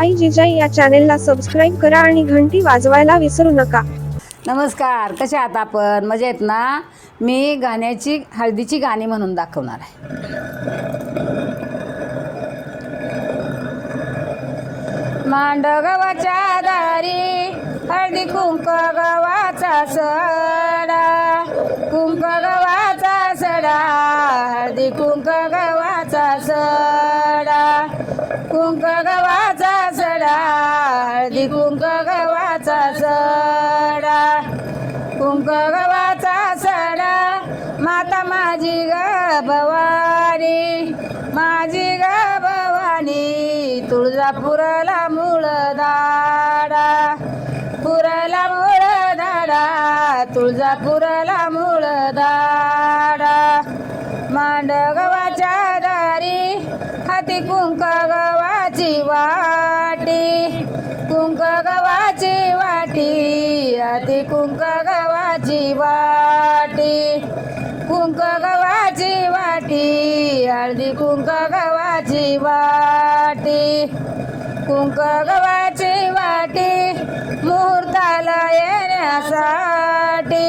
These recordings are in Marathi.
आई जिजाई या चॅनेलला सबस्क्राईब करा आणि घंटी वाजवायला विसरू नका. नमस्कार कसे आहात आपण? मजेत ना? मी गाण्याची हळदीची गाणी म्हणून दाखवणार आहे. मांड गव्हाच्या दारी हळदी कुंक गव्हाचा सडा कुंक गव्हाचा सडा हळदी कुंक गव्हाचा सडा कुंक गव्हाचा हळदी कुंक गव्हाचा सडा कुंक गव्हाचा सडा. माता माझी ग भवानी माझी ग भवानी तुळजापुराला मूळ दाडा पुराला मूळ दाडा तुळजापुराला मूळ दाडा मांड गव्हाच्या दारी हाती कुंक गव्हाची वा वाटी हाती कुंक गव्हाची वाटी. कुंक गव्हाची वाटी अर्धी कुंक गव्हाची वाटी. कुंक गव्हाची वाटी मुहूर्ताला येण्यासाठी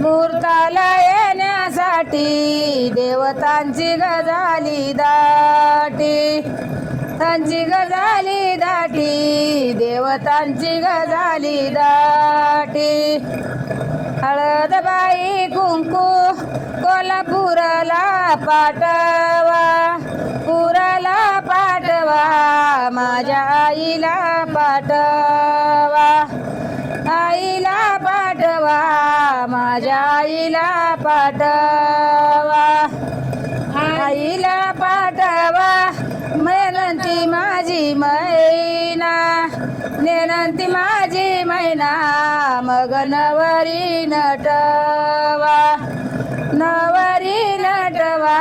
मुहूर्ताला येण्यासाठी देवतांची गजाली दाटी. देवतांची गजाली दाटी देवतांची गजाली दाटी. हळदबाई कुंकू कोल्हापुराला पाठवा पुराला पाठवा माझ्या आईला पाठवा. आईला पाठवा माझ्या आईला पाठवा. आईला पाठवा मेनंती माझी मैना नेनंती माझी मैना मग नवरी नटवा नवरी नटवा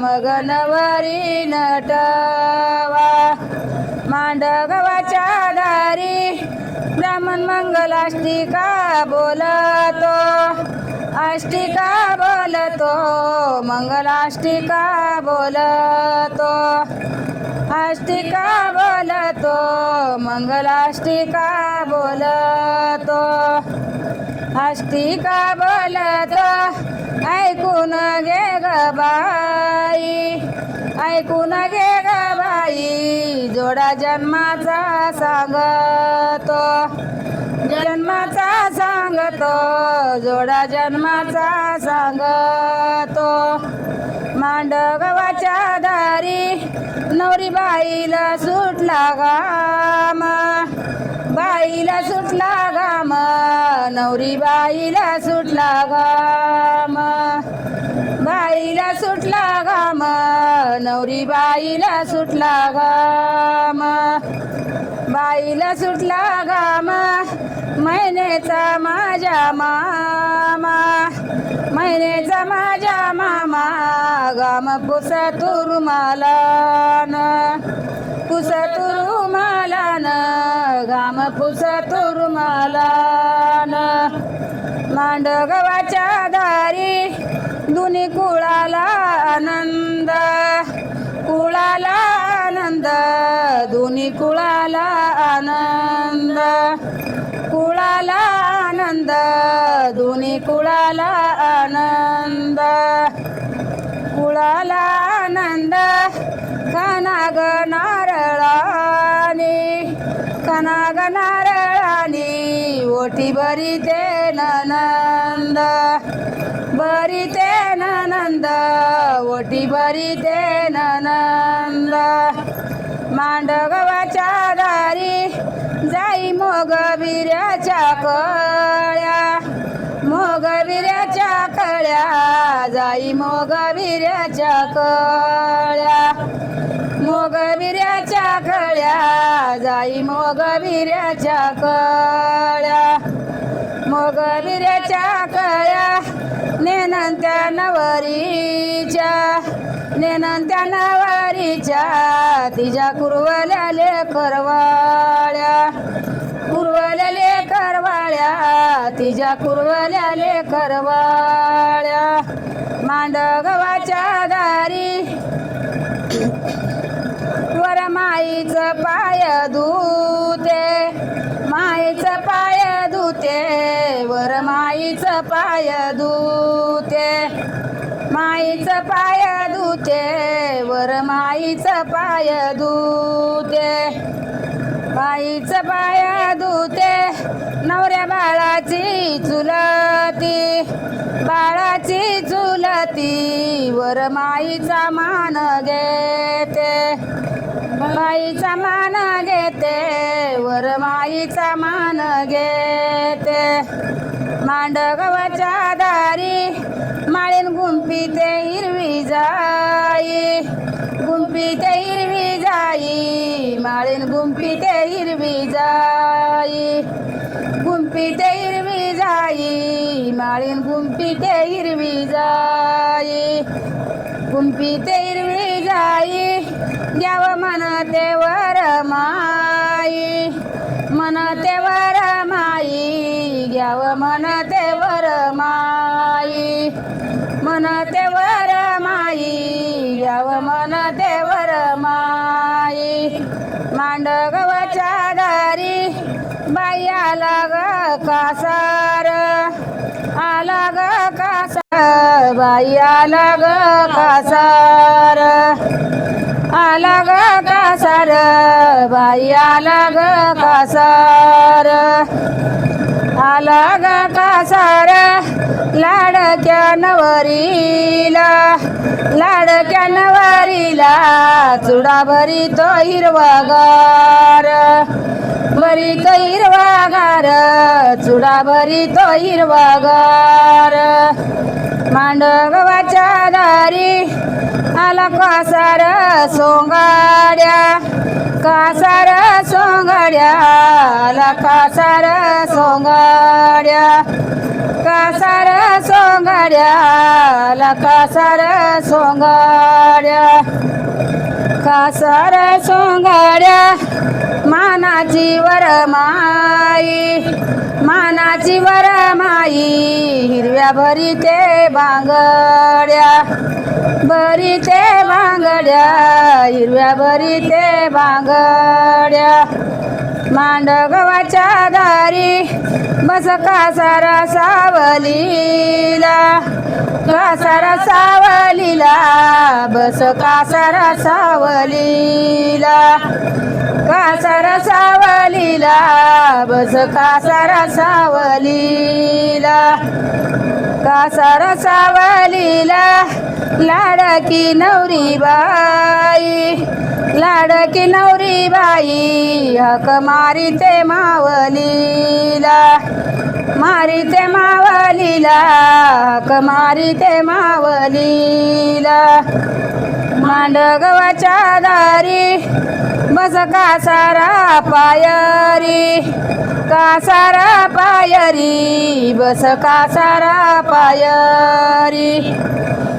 मग नवरी नटवा. मांडगवाच्या दारी ब्राह्मण मंगलाष्टिका बोलतो अष्टिका बोलतो मंगलाष्टिका बोलतो. अष्टिका बोलतो मंगलाष्टिका बोलतो. अष्टिका बोलतो ऐकून घे ग बाई ऐकून घे ग बाई जोडा जन्माचा सांगतो. जन्माचा सांगतो जोडा जन्माचा सांगतो. मांडगवाच्या दारी नवरी बाईला सुटला गाम. बाईला सुटला गाम नवरी बाईला सुटला गाम. बाईला सुटला गाम नवरी बाईला सुटला गाम. बाईला सुटला गाम महिनेचा माझ्या मामा. महिनेचा माझ्या मामा गाम पुस मालान. पुस तुरुमालान गाम पुस मालान. मांडगवाच्या दारी दुनी कुळाला आनंद. कुळाला आनंद दोन्ही कुळाला आनंद. कुळाला आनंद कुळाला आनंद कुळाला आनंद कनाग नारळानी कनाग नारळानी ओठी बरी ते नंद बरी ते ननंद ओठी बरी ते ननंद. मांडगवाच्या दारी जाई मोग बिऱ्याच्या कर बाई जाई कळ्या. मोगविऱ्याच्या कळ्या जाई मोगविऱ्याच्या कळ्या. मोगविऱ्याच्या कळ्या नेनंत्या नवरीच्या. नेनंत्या नवरीच्या तिच्या कुरवल्याले करवाळ्या. कुरवल्याले करवाळ्या तिच्या कुरवल्याले करवा मांडगवाच्या दारी. वर माईचं पाय धुते माईचं पाय धुते वर माईचं पाय धुते. माईचं पाय धुते वर माईचं पाय धुते. बाईच पाया धुते नवऱ्या बाळाची चुलती. बाळाची चुलती वर माईचा मान घेते. बाईचा मान घेते वर माईचा मान घेते. मांडगवाच्या दारी माळीन गुंपी ते हिरवी जाई. गुंपी ते हिरवी जाई माळीन गुंपी ते हिरवी जाई गुंपी ते हिरवी जाई माळीन गुंपी ते हिरवी जाई गुंपी ते हिरवी जाई द्याव म्हणते वर माई म्हणते वर माई घ्याव म्हणते वर माई म्हणते माई मन देवर माई. मांडगवच्या दारी बाया आला कासार. आला ग कासार बाया आला कासार. आला ग कासार बाया आला कासार. आला ग कासार. लाडक्या नवरीला लाडक्या नवरीला चुडा भरी तो हिरवागार. भरी तो हिरवागार चुडा भरी तो हिरवागार. मांडगवाच्या दारी आला कासार सोंगाड्या कासार सोंगाड्या आला कासार सोंगाड्या कासार सोंगाड्या आला कासार सोंगाड्या कासार सोंगाड्या मानाची वर माई मानाची वर माई हिरव्या भरीते बांगड्या. भरीते बांगड्या हिरव्या भरीते बांगड्या. मांडगवाच्या दारी बस कासारा सावलीला. कासारा सावलीला बस कासारा सावलीला. कासारा सावलीला बस कासारा सावलीला. कासारा सावलीला लाडकी नवरी बाई. लाडकी नवरी बाई हकमा मारिते मावलीला मारिते मावलीला हक मावलीला. मांडगवाच्या दारी बस कासारा पायरी कासारा पायरी बस कासारा पायरी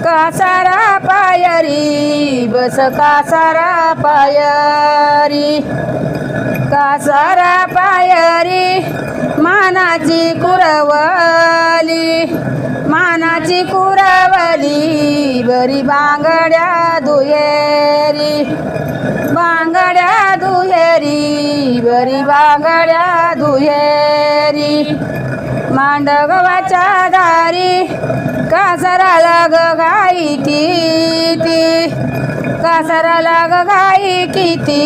कासारा पायरी बस कासारा पायरी. कासारा पायरी? मानाची कुरवली मानाची कुरवली बरी बांगड्या दुहेरी. बांगड्या दुहेरी बरी बांगड्या दुहेरी. मांडगवाच्या दारी कासरा लग गाई ती कासराला ग गाई किती?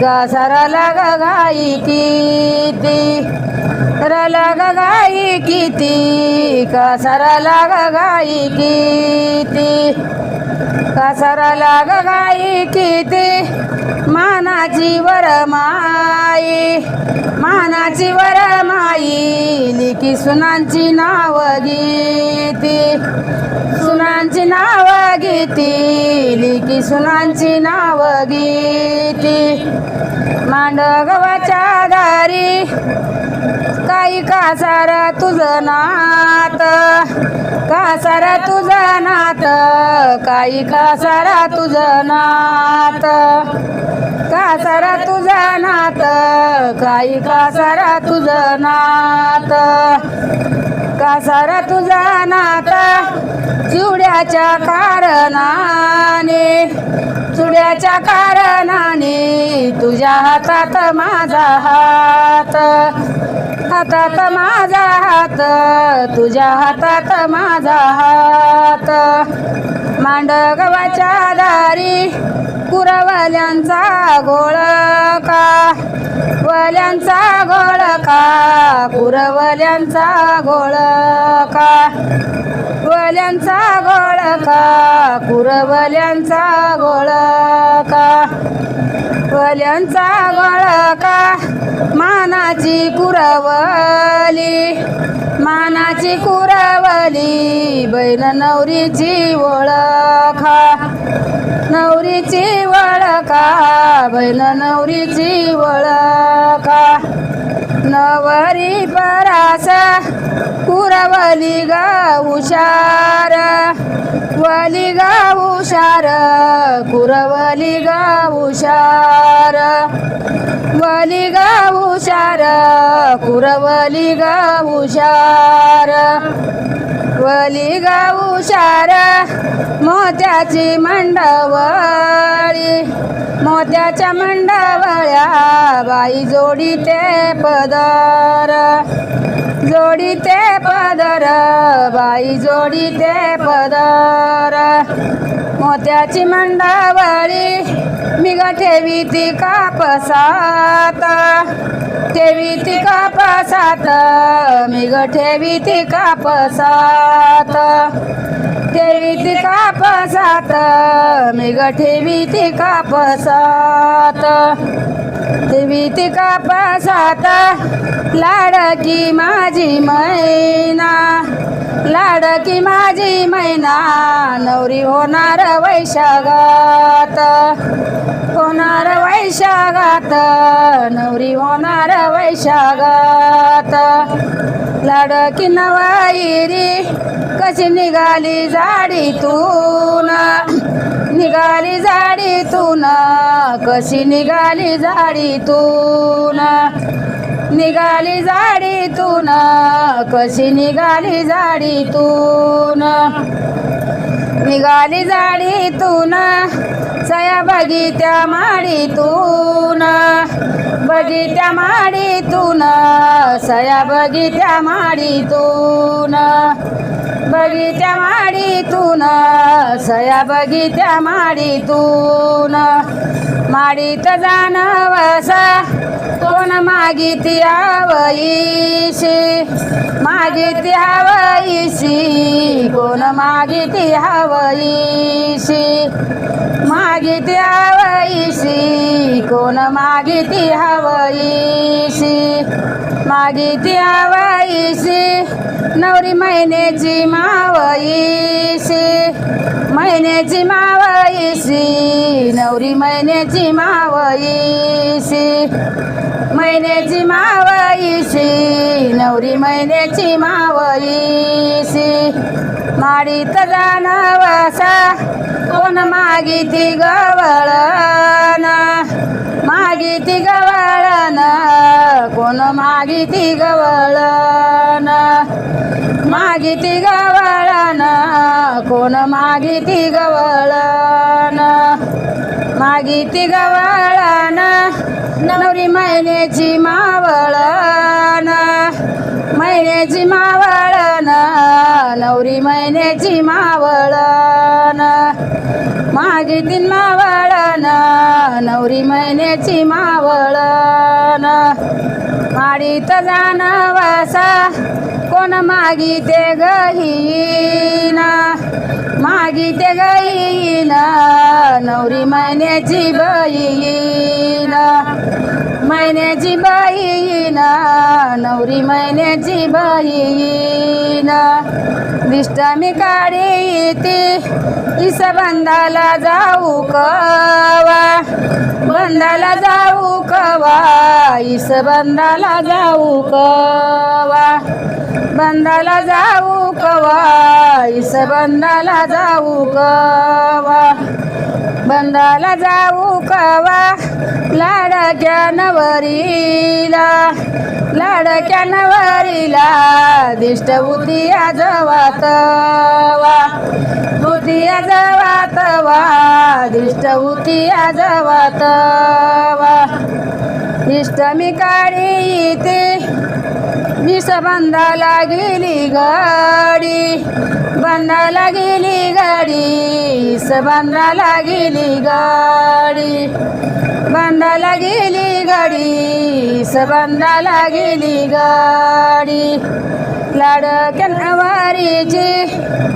कासराला ग गाई किती? रला ग गाई किती? कासराला ग गाई किती? कासराला ग गाई किती? मानाची वर माई मानाची वर माई लिखी सुनांची नाव गीती. सुनांची नाव गीती लिखी सुनांची नाव गीती. मांडगवाच्या दारी काही कासार तुझं नात कासार तुझं नात काही कासार तुझं नात. कासार तुझं नात काही कासार तुझं नात. कासार तुझा नाता चिवड्याच्या कारणाने? चुड्याच्या कारणाने तुझ्या हातात माझा हात. हातात माझा हात तुझ्या हातात माझा हात. मांडगवाच्या दारी कुरवल्यांचा गोळका वल्यांचा गोळका कुरवल्यांचा गोळका. वल्यांचा गोळका कुरवल्यांचा गोळका. भल्यांचा गोळका मानाची कुरवली मानाची कुरवली बैल नवरीची ओळखा नवरीची ओळखा बैल नवरीची ओळखा. नवरी परास कुरवली गा हुशार वली गा हुशार कुरवली गा हुशार वली गा हुशार कुरवली गा हुशार वली गाऊशार मोत्याची मंडवळी. मोत्याच्या मंडवळ्या बाई जोडी ते पदर. जोडी ते पदर बाई जोडी ते पदर. मोत्याची मंडवळी मी ग ठेवी ती कापसात. ठेवी ती कापसात मी ग ठेवी ती कापसात ठेवी ती कापसात मी ग ठेवी ती कापसात ठेवी ती कापसात लाडकी माझी मैना. लाडकी माझी मैना नवरी होणार वैशागात. होणार वैशागात नवरी होणार वैशागात. लाडकी नवाईरी कशी निघाली जाडीतून निघाली जाडीतून कशी निघाली जाडीतून निघाली जाडीतून कशी निघाली जाडीतून? निघाली जाडीतून सया बगीत्या माडीतून. बगीत्या माडीतून सया बगीत्या माडीतून. बगीच्या माडीतून सया बगीच्या माडीतून. माडीत जाणवस कोण मागिती हवईशी मागिती हवईशी कोण मागिती हवईशी मागिती हवईशी कोण मागिती हवईशी? मागिती हवईशी? नवरी महिन्याची मावईशी. महिन्याची मावईशी. नवरी महिन्याची मावईशी. महिन्याची मावईशी नवरी महिन्याची मावईशी. माडीत जाणवसा कोण मागिती गवळण? मागिती गवळण कोण मागिती गवळण? मागिती गवळण कोण मागिती गवळण? मागिती गवळण नवरी महिन्याची मावळण. महिन्याची मावळण नवरी महिन्याची मावळण. मागितीन मावळण नवरी महिन्याची मावळण. माडीत जाणवसा कोण मागी ते गहीना मागी ते गहीना नवरी महिन्याची बहीण. महिन्याची बहीण नवरी महिन्याची बहीण दिष्ट मी काढी ती इस बंदाला जाऊ कवा. बंदाला जाऊ कवा इस बंदाला जाऊ कवा. बंदाला जाऊ कवा इस बंदाला जाऊ कवा. बंदाला जाऊ कवा? लाडक्या नवरीला. लाडक्या नवरीला दिष्ट होती आज वातवा होती दिष्ट होती आज वातवा दिष्ट मी काढी येते विष बंदाला गेली गाडी. बंदाला गेली गाडी इस बंदाला गेली गाडी. बंदाला गेली गाडी इस बंदाला गेली गाडी. लाडक्या नवारीची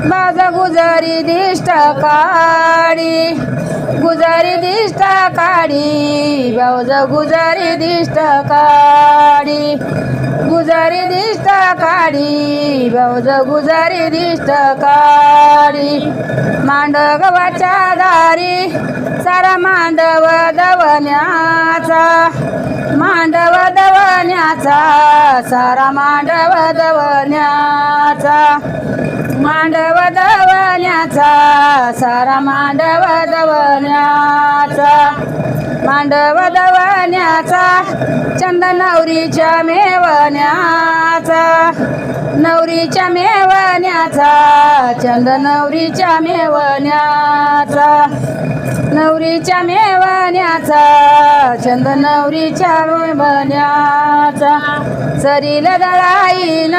बाजा गुजारी दिष्ट काडी. गुजारी दिष्ट काढी भाऊज गुजारी दिष्ट काढी गुजारी दिष्ट काढी भाऊज गुजारी दिष्ट काढी मांडवाच्या दारी सारा मांडव दवण्याचा. मांडव दवण्याचा सारा मांडव दवण्याचा. मांडव दवण्याचा सारा मांडव दवण्याचा. मांडव दवण्याचा चंद नवरीच्या मेवण्याचा. नवरीच्या मेवण्याचा चंद नवरीच्या मेवण्याचा. नवरीच्या मेवण्याचा चंद नवरीच्या मेवण्याचा सरील दळाईन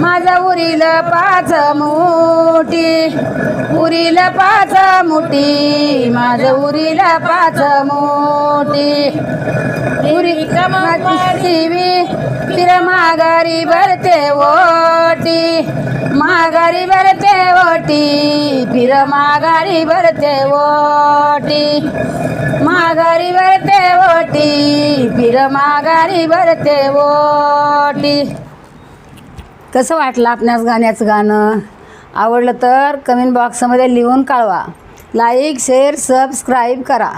माझा उरील पाच मोठी उरील पाच मोठी माझं उरील पाच मोठी. उरी टीव्ही फिर माघारी भरते ओटी माघारी भरते ओटी फिर माघारी भरते ओटी. माघारी भरते ओटी फिर माघारी भरते ओटी कसं वाटलं आपणास गाण्याचं गाणं? आवडलं तर कमेंट बॉक्समध्ये लिहून कळवा. लाईक शेअर सबस्क्राईब करा.